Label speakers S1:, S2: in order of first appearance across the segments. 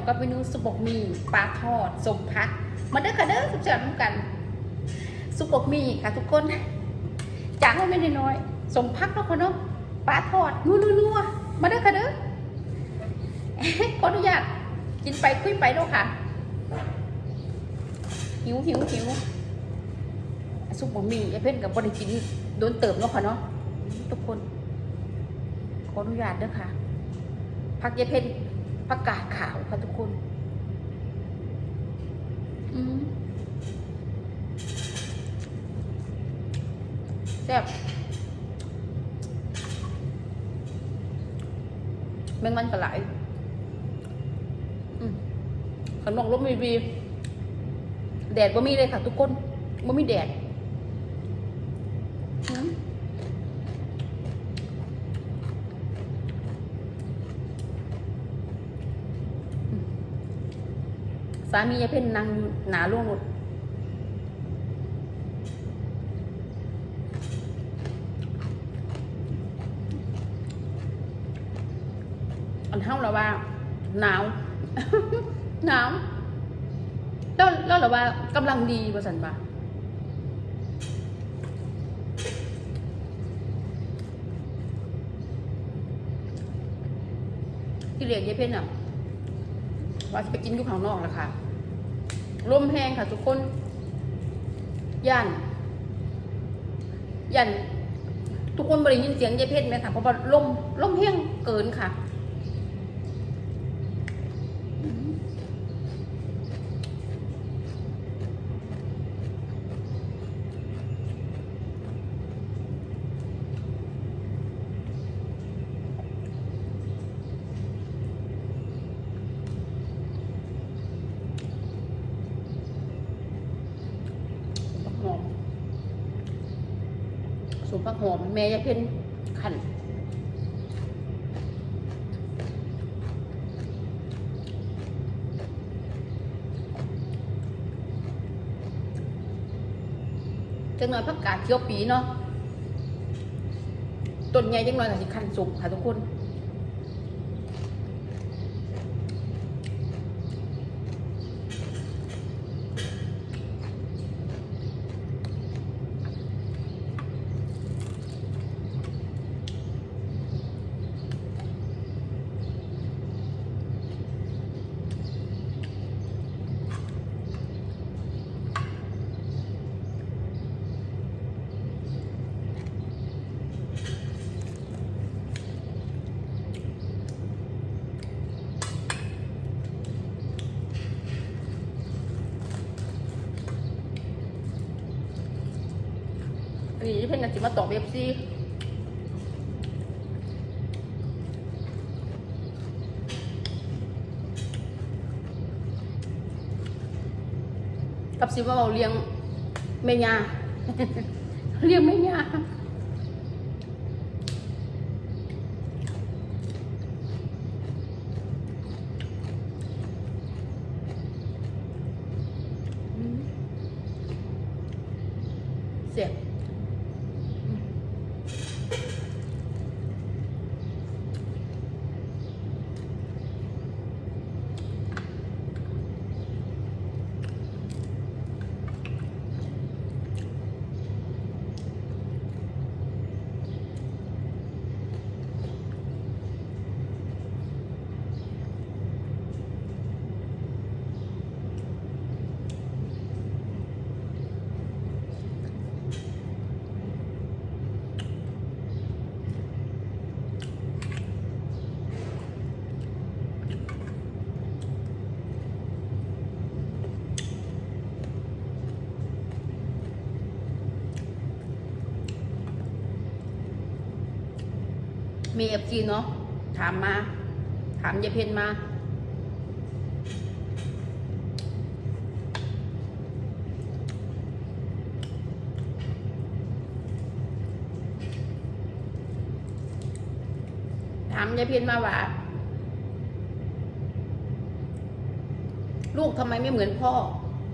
S1: องกับเมนูสุปบกหมีปลาทอดสมพักมาเด้อค่ะเด้อสุดยอดเหมือนกันสุปบกหมีค่ะทุกคนจางไม่ได้น้อยสมพักเนาะคนเนาะปลาทอดนัวนัวๆมาเด้อค่ะเด้อขออนุญาตกินไปคุยไปเนาะค่ะ หิวหิวหิวสุปบะหมี่ยาเพ่นกับบริกินโดนเติมเนาะค่ะเนาะทุกคน ขออนุญาตเด้อค่ะ พักยาเพ่น ประกาศข่าวค่ะทุกคนอืมแซ่บแมงมันกระไหลอืมขนมลมมีบีแดดบ่มีเลยค่ะ ทุกคนบ่มีแดดอืมอืม สามียายเพ่นนั่งหนาล่วงรถอันเท่าแล้วว่า หนาว หนาวแล้วแล้วเราว่ากำลังดีว่าสันบ่าที่เรียกยายเพ่นอะ ว่าจะไปกินอยู่ข้างนอกแล้วค่ะลมแห้งค่ะทุกคน ย่าน ย่าน ทุกคนบริยินเสียงยายเพชรไหมค่ะ เพราะว่าลมลมแห้งเกินค่ะ ผักหอมสูตรผักหอ มแม่ยายเพ็ญขันจังหน่อยผักกาดเขียวปีเนาะต้นใหญ่จังหน่อยค่ะสิขันสุกค่ะทุกคน เพิ่นกันสิมาตอกเบบซี่กับสิว่าเราเลี้ยงแม่ยาเลี้ยงแม่ยา มีเอฟซีเนาะถามมา ถามยายเพนมา ถามยายเพนมาว่า ลูกทำไมไม่เหมือนพ่อ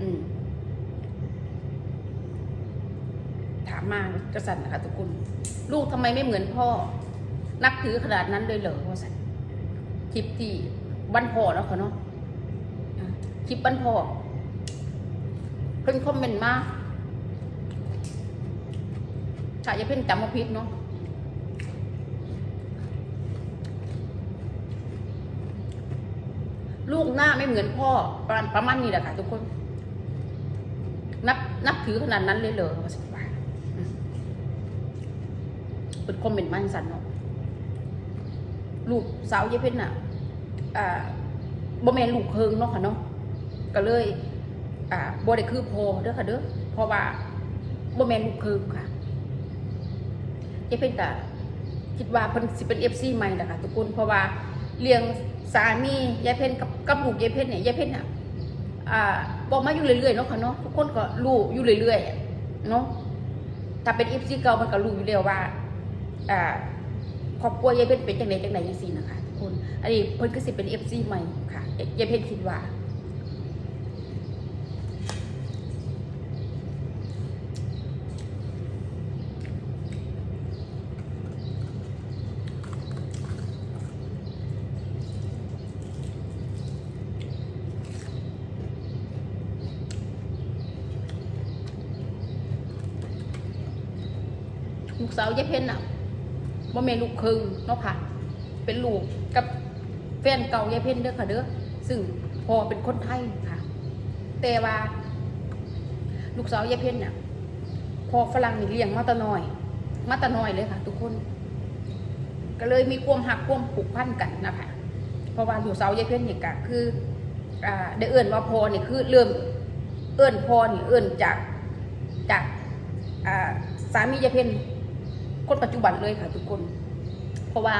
S1: อืมถามมาจะสันนะคะทุกคน ลูกทำไมไม่เหมือนพ่อ นับถือขนาดนั้นเลยเหรอว่าสันคลิปที่วันพ่อแล้วค่ะเนาะคลิปวันพ่อเพิ่นคอมเมนต์มาถ้าจะเพิ่นจำมาผิดเนาะลูกหน้าไม่เหมือนพ่อประมาณประมาณนี้แหละค่ะทุกคน นับนับถือขนาดนั้นเลยเหรอว่าสักว่าเป็นคอมเมนต์มาสันเนาะ ลูกสาวเยเพนน่ะอ่าบ่แม่นลูกเคิงเนาะค่ะเนาะก็เลย อ่าบ่ได้คือพอเด้อค่ะเด้อเพราะว่าบ่แม่นลูกเคิงค่ะเยเพนก็คิดว่าเพิ่นสิเป็น FC ใหม่ล่ะคะทุกคนเพราะว่าเลี้ยงสามียายเพนกับกับลูกยายเพนเนี่ยยายเพนน่ะอ่าบอกมาอยู่เรื่อยๆเนาะค่ะเนาะทุกคนก็รู้อยู่เรื่อยๆเนาะถ้าเป็น FC เก่ามันก็รู้อยู่แล้วว่าอ่า ครอบครัวยายเพนเป็นจังไดจังไดจังซี่นะคะทุกคน อันนี้เพิ่นก็สิเป็น FC ใหม่ค่ะยายเพนคิดว่าลูกสาวยายเพนน่ะ บ่แม่นลูกครึ่งเนาะค่ะ เป็นลูกกับแฟนเก่ายายเพนเด้อค่ะเด้อซึ่งพ่อเป็นคนไทยค่ะ แต่ว่า ลูกสาวยายเพนเนี่ยพอฝรั่งนี่เลี้ยงมาตะน้อย มาตะน้อยเลยค่ะ ทุกคน ก็เลยมีความหักความผูกพันกันนะคะเพราะว่าลูกสาวยายเพนนี่ก็คืออ่าได้เอื่นว่าพอนี่คือเริ่มเอื่นพอนี่เอื่นจากจากอ่าสามียายเพน คนปัจจุบันเลยค่ะ ทุกคน เพราะว่า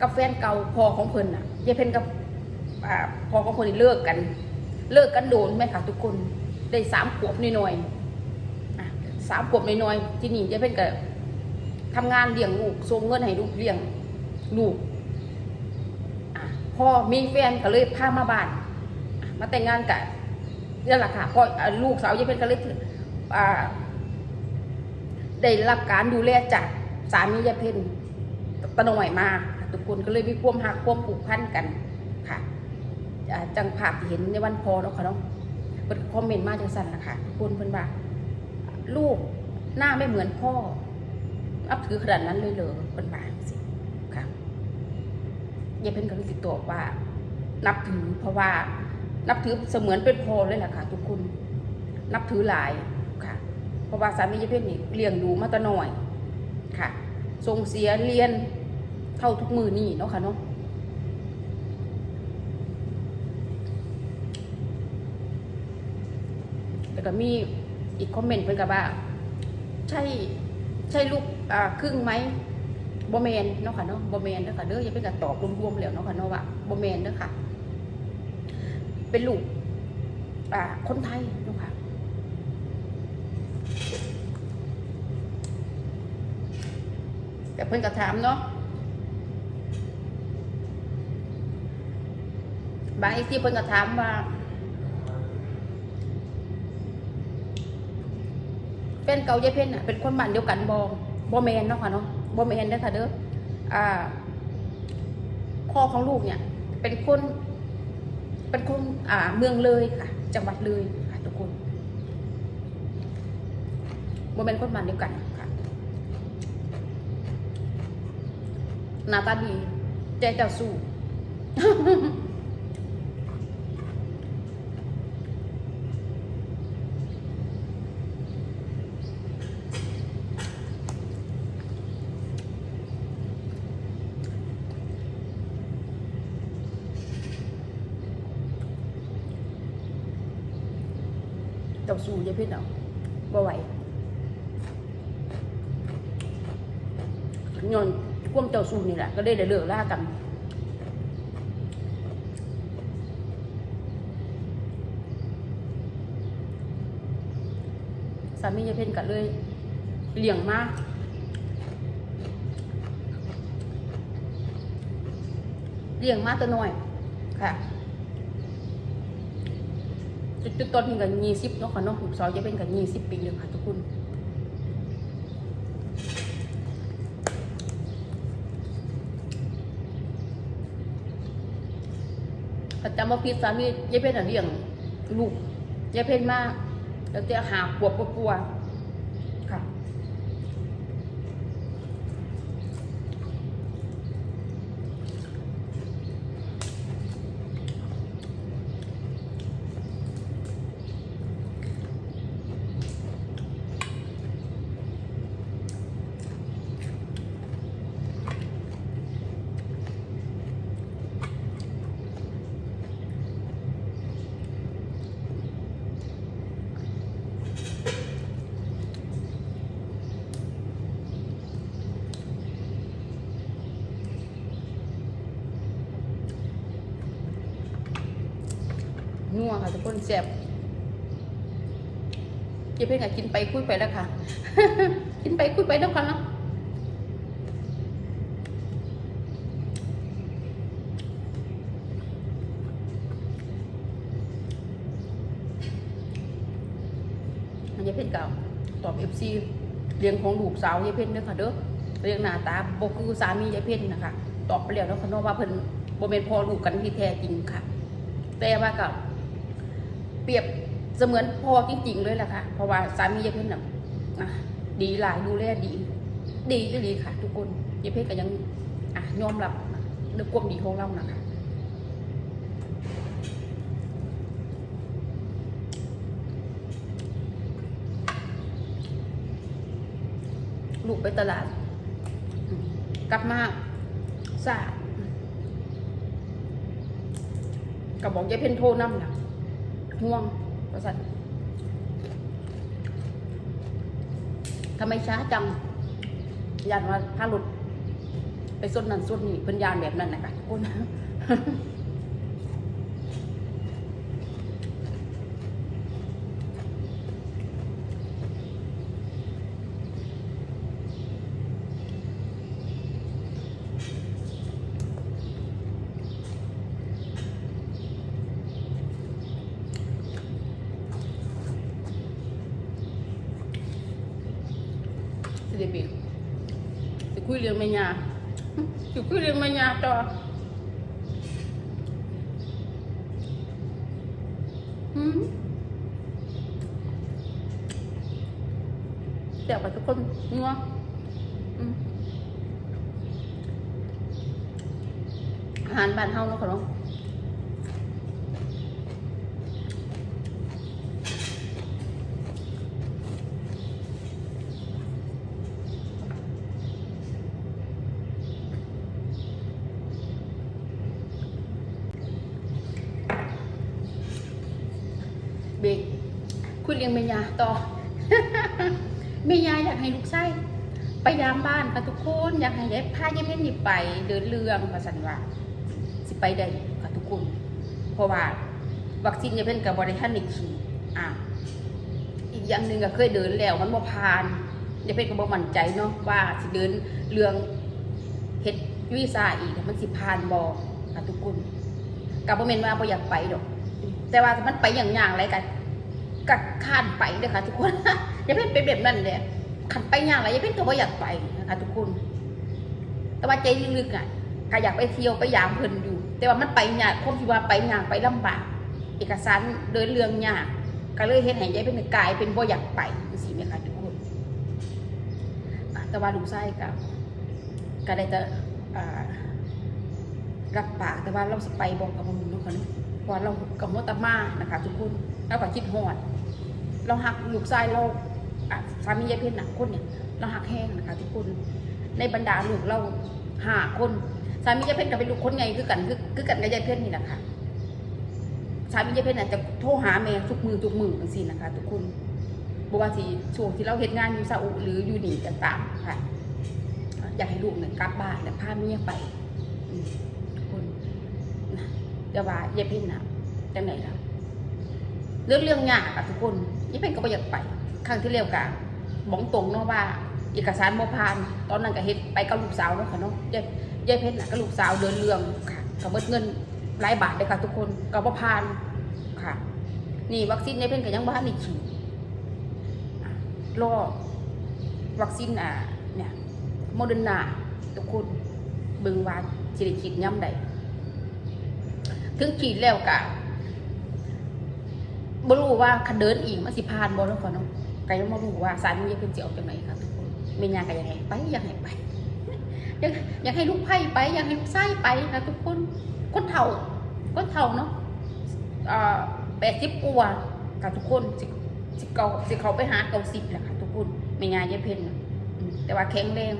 S1: กับแฟนเก่าพอของเพิ่นน่ะยายเพนกับอ่าพอของเพิ่นเลิกกัน เลิกกันโดนไหมค่ะ ทุกคนได้สามขวบหน่อยๆอะสามขวบหน่อยๆที่นี่ยายเพนก็ทำงานเลี้ยงลูกส่งเงินให้ลูกเลี้ยงลูกอะพอมีแฟนก็เลยพามาบ้านมาแต่งงานกับนี่แหละค่ะพ่อลูกสาวยายเพชรก็เลยได้รับการดูแลจาก สามียายเพชรตะหน่อยมาค่ะทุกคนก็เลยมีความหักความผูกพันกันค่ะจังภาพที่เห็นในวันพอแล้วค่ะเนาะเปิดคอมเมนต์มาจังสั่นะคะทุกคนเพิ่นว่าลูกหน้าไม่เหมือนพ่อนับถือขนาดนั้นเลยเหรอเพิ่นว่าสิค่ะยายเพชรก็รู้สึกตัวว่า นับถือเพราะว่านับถือเสมือนเป็นพ่อเลยแหละค่ะ ทุกคน นับถือหลายค่ะ เพราะว่าสามียายเพชรนี่เลี้ยงดูมาตะน้อย ค่ะส่งเสียเรียนเท่าทุกมือนี่เนาะค่ะเนาะแล้วก็มีอีกคอมเมนต์เพิ่นกับว่า ใช่ใช่ลูกอ่าครึ่งไหมบอแมนเนาะค่ะเนาะบอแมนเนาะค่ะเด้อยังเป็นการตอบรวมๆแล้วเนาะค่ะเนาะว่าบอแมนเด้อค่ะ เป็นลูกอ่าคนไทยเนาะค่ะ แต่เพิ่นก็ถามเนาะบางอีกที่เพิ่นก็ถามว่าแฟนเก่ายายเพ่นน่ะเป็นคนบ้านเดียวกันบอบ่แมนเนาะค่ะเนาะบ่แมนเด้ค่ะเด้ออ่าพ่อของลูกเนี่ย เป็นคน เป็นคนอ่าเมืองเลยค่ะ จังหวัดเลยค่ะทุกคนบ่เป็นคนบ้านเดียวกันค่ะ หน้าตาดีใจเจ้าสู้เจ้าสู้อยายเพชรเอาบ่ไหวย้อน ควมเจ้าสู้นี่แหละก็ได้ได้เลิกล่ากันสามียายเพชรก็เลยเลี้ยงมากเลี้ยงมาตัวน้อยค่ะจุดต้นนี่ก็ยี่สิบเนาะค่ะเนาะลูกสาวจะเป็นกันยี่สิบปีเลยค่ะทุกคน ประจำว่าพี่สามียายเพ่นอะเลี้ยงลูกยายเพ่นมากแล้วจะหาขวบกลัวๆค่ะ นัว ค่ะทุกคนแซ่บเจ๊เพ่งอะกินไปคุยไปแล้วค่ะ กินไปคุยไปแล้วกันเนาะมันยายเพ่นเก่าตอบเอฟซีเลี้ยงของลูกสาวยายเพ่นเด้อค่ะเด้อเลี้ยงหน้าตาบคือสามียายเพ่นนะคะ ตอบไปแล้วแล้วค่ะเนาะว่าเพิ่นโบเป็นพอลูกกันที่แท้จริงค่ะ แต่ว่ากับ เปรียบเสมือนพ่อจริงๆเลยแหละค่ะ เพราะว่าสามียายเพ่นน่ะอะดีหลายดูแลดี ดีก็ดีค่ะ ทุกคนยายเพ่นก็ยังอะยอมรับในความดีของเรานะคะลูกไปตลาด กลับมาสากับบอกยายเพนโทรนำนะ ห่วงประสัททำไมช้าจังยานว่าถ้าหลุด ไปส้นนั่นส้นนี่เป็นยานแบบนั้นนะคะทุกคน สิเดบิสิคุยเรื่องไม่ยากอยู่คุยเรื่องไม่ยากต่อเดี๋ยวกับทุกคนงัวอืมอาหารบ้านเฮาเนาะค่ะเนาะเบรกคุยเรื่องแม่ยาต่อ แม่ยาอยากให้ลูกไส้ ยามบ้านค่ะทุกคนอยากให้ยายพายายเพ่นนี่ไป เดินเรื่องมาสันว่าสิไปได้ค่ะทุกคน เพราะว่าวัคซีนยายเพ่นกับบริษัทในขีดอะอีกอย่างหนึ่งก็เคยเดินแล้วมันบ่ผ่านยายเพ่นก็บ่มั่นใจเนาะว่าสิเดินเรื่องเฮ็ดวีซ่าอีกมันสิผ่านบ่ค่ะทุกคนก็บ่แม่นว่าบ่อยากไปดอก แต่ว่ามันไปอย่างอย่างไรกันกัดข้านไปเลยค่ะทุกคนย่าเพิ่งเป็นแบบนั้นเลย ขันไปอย่างไรย่าเพิ่งตัวอยากไปนะคะทุกคน แต่ว่าใจลึกๆอะก็อยากไปเที่ยวไปยามเพลินอยู่ แต่ว่ามันไปยากคนที่ว่าไปยากไปลำบาก เอกสารเดินเรื่องยากก็เลยเห็นให้ยายเป็นกายเป็นบ่อยากไปสิไหมคะทุกคนแต่ว่าลูกไส้กับก็ได้แต่อ่ารับปากแต่ว่าเราสไปบอกกับมันทุกคนเพราเรากับมตามานะคะ ทุกคนเราก็คิดหอด เราหักลูกชายเรา สามียายเพชรนะคนเนี่ยเราหักแห้งนะคะทุกคนในบรรดาลูกเราหาคน สามียายเพชรก็เป็นลูกคนไงคือกันคือคือกันกับยายเพชรนี่แหละค่ะสามียายเพชรน่ะจะโทรหาแม่ทุกมือทุกมือจังซี่นะคะ ทุกคนบอกว่าที่ช่วงที่เราเฮ็ดงานอยู่ซาอุหรืออยู่นี่กันตามค่ะอยากให้ลูกเนี่ยกลับบ้านและพาเมียไปทุกคนนะแต่ว่ายายเพชรน่ะจังไหนล่ะเรื่องเรื่องยากอะทุกคนยี่เป็นก็ไม่อยากไป ครั้งที่เร็วกะบอกตรงเนาะว่า เอกสารโมพาน ตอนนั้นก็เฮ็ดไปกับลูกสาวเนาะค่ะเนาะยายยายเพชรน่ะกับลูกสาวเดินเรื่องค่ะกับเบิดเงินหลายบาทเลยค่ะ ทุกคนกับบ่พานค่ะ นี่วัคซีนยายเพชรก็ยังบ่ทันได้ฉีดอะรอวัคซีนอะเนี่ยโมเดอร์นาทุกคนเบิ่งว่าสิได้ฉีดย่ำใดถึงขีดแล้วกะบ่รู้ว่าคันเดินอีกมันสิผ่านบ่แล้วก่อนเนาะ ก็ยังบ่รู้ว่าสามันจะเป็นสิออกจังไดค่ะทุกคนแม่ยาก็ยังไงไปยังไงไปยากอยากให้ลูกไผ่ไปอยากให้ลูกไส้ไปนะทุกคนคนเฒ่าคนเฒ่าเนาะอ่า80กว่ากับทุกคนสิสิเก่าสิเขาไปหาเก่าสิบแหละค่ะทุกคนแม่ย่ายายเพ็ญน่ะอืมแต่ว่าแข็งแรง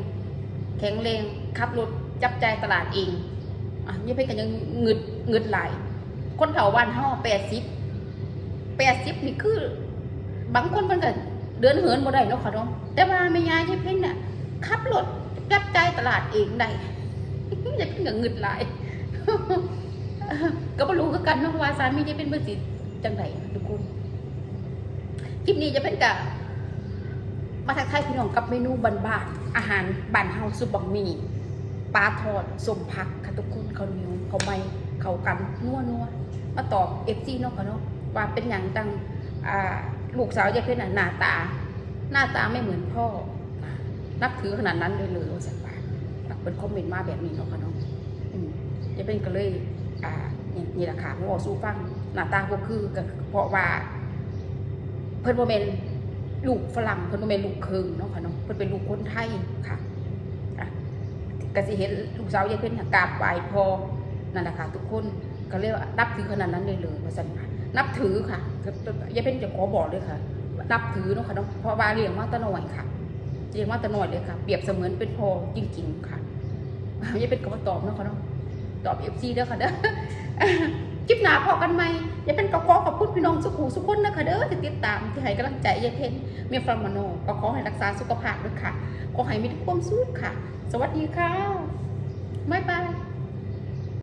S1: แข็งแรงขับรถจับใจตลาดเองอะยายเพ็ญก็ยังเงึดเงึดไหลายคนเฒ่าบ้านเฮาแปดสิบแปดสิบนี่คือบางคนมันก็ เดินเหินบ่ได้เนาะค่ะเนาะแต่ว่าแม่ยายยายเพ็ญน่ะขับรถจับใจายตลาดเองได้ยายเพ็ญก็เงึดหลายก็บ่รู้คือกันเนาะว่าสามียายเพ็ญเบิ่งสิจังไดทุกคนคลิปนี้จะเป็นกะมาทักทายพี่น้องกับเมนูบ้านๆอาหารบ้านเฮาซุปบักหมี่ปลาทอดสมผักค่ะทุกคนข้าวเหนียวข้าวไหม้ข้าวกันนัวนัวมาตอบเอฟซีเนาะค่ะเนาะว่าเป็นอย่างจังอ่า ลูกสาวยายเพ็ญน่ะหน้าตา หน้าตาไม่เหมือนพ่อ นับถือขนาดนั้นเลยเลยว่าสันว่าเป็นคอมเมนต์มาแบบนี้เนาะค่ะนาะอืมยายเพ็ญก็เลยอ่านี่นี่แหละค่ะมาบอสู้ฟังหน้าตาก็คือก็เพราะว่า เพิ่นบ่แม่นลูกฝรั่งเพิ่นบ่แม่นลูกครึ่งเนาะค่ะเนาะเพิ่นเป็นลูกคนไทยค่ะอะก็สิเห็นลูกสาวยายเพิ่นน่ะกราบไหว้พ่อนั่นแหละค่ะทุกคนก็เรียกว่านับถือขนาดนั้นเลยเลยว่าซั่นค่ะ นับถือค่ะยายเพิ่นจะขอบอกเลยค่ะนับถือเนาะค่ะเนาะเพราะว่าเลี้ยงมาตะหน้อยค่ะเลี้ยงมาตะหน้อยเลยค่ะ เปรียบเสมือนเป็นพอจริงๆค่ะยายเพิ่นก็มาตอบเนาะค่ะเนาะตอบ FC เด้อค่ะเด้อคลิปหน้าพอกันไหมอย่าเป็นกระขอขอบคุณพี่น้องสุขูสุขคนนะคะเด้อที่ติดตามที่ให้กำลังใจยายเพนเมียฟรังมโนก็ขอให้รักษาสุขภาพด้วยค่ะขอให้มีทุกความสุขค่ะ สวัสดีค่ะบ๊ายบาย